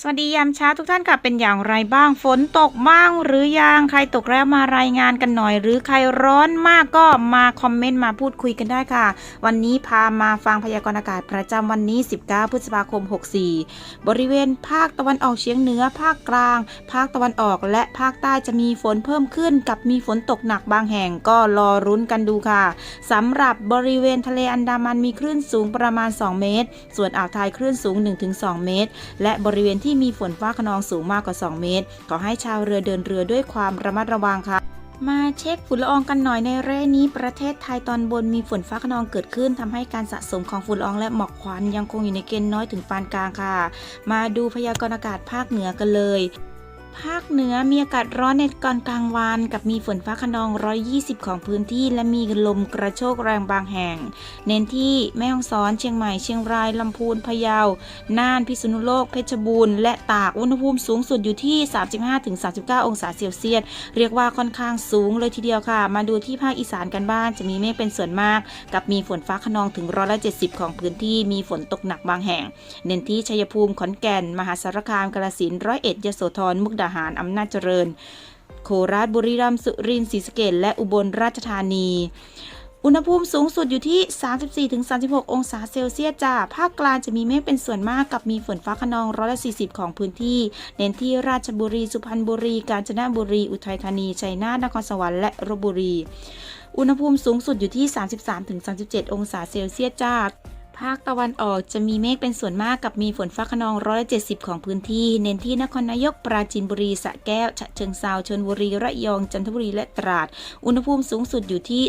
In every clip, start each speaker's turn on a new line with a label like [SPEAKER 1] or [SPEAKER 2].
[SPEAKER 1] สวัสดียามเช้าทุกท่านค่ะเป็นอย่างไรบ้างฝนตกบ้างหรือยังใครตกแล้วมารายงานกันหน่อย หรือใครร้อนมากก็มาคอมเมนต์มาพูดคุยกันได้ค่ะ วันนี้พามาฟังพยากรณ์อากาศประจำวันนี้ 19 พฤษภาคม 64 บริเวณภาคตะวันออกเฉียงเหนือภาคกลาง ภาคตะวันออกและภาคใต้จะมีฝนเพิ่มขึ้น กับมีฝนตกหนักบางแห่งก็รอรุ้นกันดูค่ะสำหรับบริเวณทะเลอันดามันมีคลื่นสูงประมาณ 2 เมตร ส่วนอ่าวไทยคลื่นสูง 1-2 เมตร และบริเวณที่มีฝนฟ้าขนองสูงมากกว่า 2 เมตร ขอให้ชาวเรือเดินเรือด้วยความระมัดระวังค่ะมาเช็คฝุ่นละอองกันหน่อยในเร่นี้ ประเทศไทยตอนบนมีฝนฟ้าขนองเกิดขึ้นทำให้การสะสมของฝุ่นละอองและหมอกควันยังคงอยู่ในเกณฑ์น้อยถึงปานกลางค่ะ มาดูพยากรณ์อากาศภาคเหนือกันเลย ภาคเหนือมีอากาศร้อนในก่อนกลางวัน กับมีฝนฟ้าขนอง 120 ของพื้นที่ และมีลมกระโชกแรงบางแห่ง เน้นที่แม่ฮ่องสอน เชียงใหม่ เชียงราย ลำพูน พะเยา น่าน พิษณุโลก เพชรบูรณ์ และตาก อุณหภูมิสูงสุดอยู่ที่ 35-39 องศาเซลเซียส เรียกว่าค่อนข้างสูงเลยทีเดียวค่ะ มาดูที่ภาคอีสานกันบ้าง จะมีเมฆเป็นส่วนมาก กับมีฝนฟ้าขนองถึงร้อยละ70 ของพื้นที่ มีฝนตกหนักบางแห่ง เน้นที่ชัยภูมิ ขอนแก่น มหาสารคาม กาฬสินธุ์ ร้อยเอ็ด ยโสธร มุกดาหารอำนาจเจริญ โคราชบุรีรัมย์สุรินทร์ศรีสะเกษและอุบลราชธานี อุณหภูมิสูงสุดอยู่ที่ 34-36 องศาเซลเซียสจ้าภาคกลางจะมีเมฆเป็นส่วนมากกับมีฝนฟ้าขนองร้อยละ40 ของพื้นที่ เน้นที่ราชบุรี สุพรรณบุรี กาญจนบุรี อุทัยธานี ชัยนาท นครสวรรค์ และลบบุรี อุณหภูมิสูงสุดอยู่ที่ 33-37 องศาเซลเซียสจ้า ภาคตะวันออกจะมีเมฆเป็นส่วนมากกับมีฝนฟ้าขนองร้อยละ70ของพื้นที่ เน้นที่นครนายกปราจีนบุรีสระแก้ว ฉะเชิงเซาชลบุรี ระยอง จันทบุรี และตราด อุณหภูมิสูงสุดอยู่ที่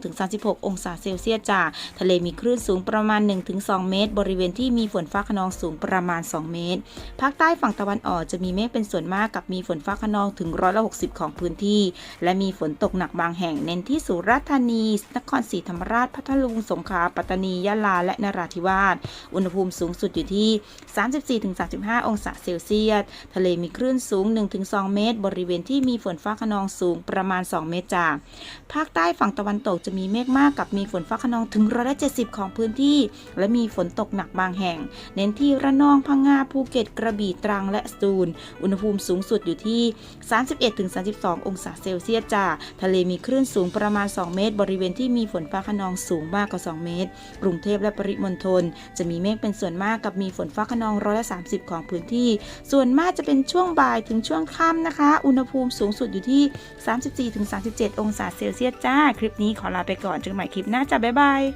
[SPEAKER 1] 32-36 องศาเซลเซียสจ้าทะเลมีคลื่นสูงประมาณ 1-2 เมตร บริเวณที่มีฝนฟ้าขนองสูงประมาณ 2 เมตร ภาคใต้ฝั่งตะวันออกจะมีเมฆเป็นส่วนมากกับมีฝนฟ้าขนองถึงร้อยละ60ของพื้นที่ และมีฝนตกหนักบางแห่ง เน้นที่สุราษฎร์ธานี นครศรีธรรมราช พัทลุง สงขลา ปัตตานี ยะลา และนราธิวาส อุณหภูมิสูงสุดอยู่ที่ 34-35 องศาเซลเซียส ทะเลมีคลื่นสูง 1-2 เมตร บริเวณที่มีฝนฟ้าขนองสูงประมาณ 2 เมตรจ้าภาคใต้ฝั่งตะวันตกจะมีเมฆมากกับมีฝนฟ้าขนองถึงร้อยละ70 ของพื้นที่ และมีฝนตกหนักบางแห่ง เน้นที่ระนอง พังงา ภูเก็ต กระบี่ ตรัง และสตูล อุณหภูมิสูงสุดอยู่ที่ 31-32 องศาเซลเซียสจ้า ทะเลมีคลื่นสูงประมาณ 2 เมตร บริเวณที่มีฝนฟ้าขนองสูงมากกว่า 2 เมตร กรุงเทพและปริมณฑลจะมีเมฆเป็นส่วนมากกับมีฝนฟ้าขนองร้อยละ30 ของพื้นที่ ส่วนมากจะเป็นช่วงบ่ายถึงช่วงค่ำนะคะ อุณหภูมิสูงสุดอยู่ที่ 34-37 องศาเซลเซียสจ้า คลิปนี้ขอลาไปก่อนเจอกันใหม่คลิปหน้าจ้าบ๊ายบาย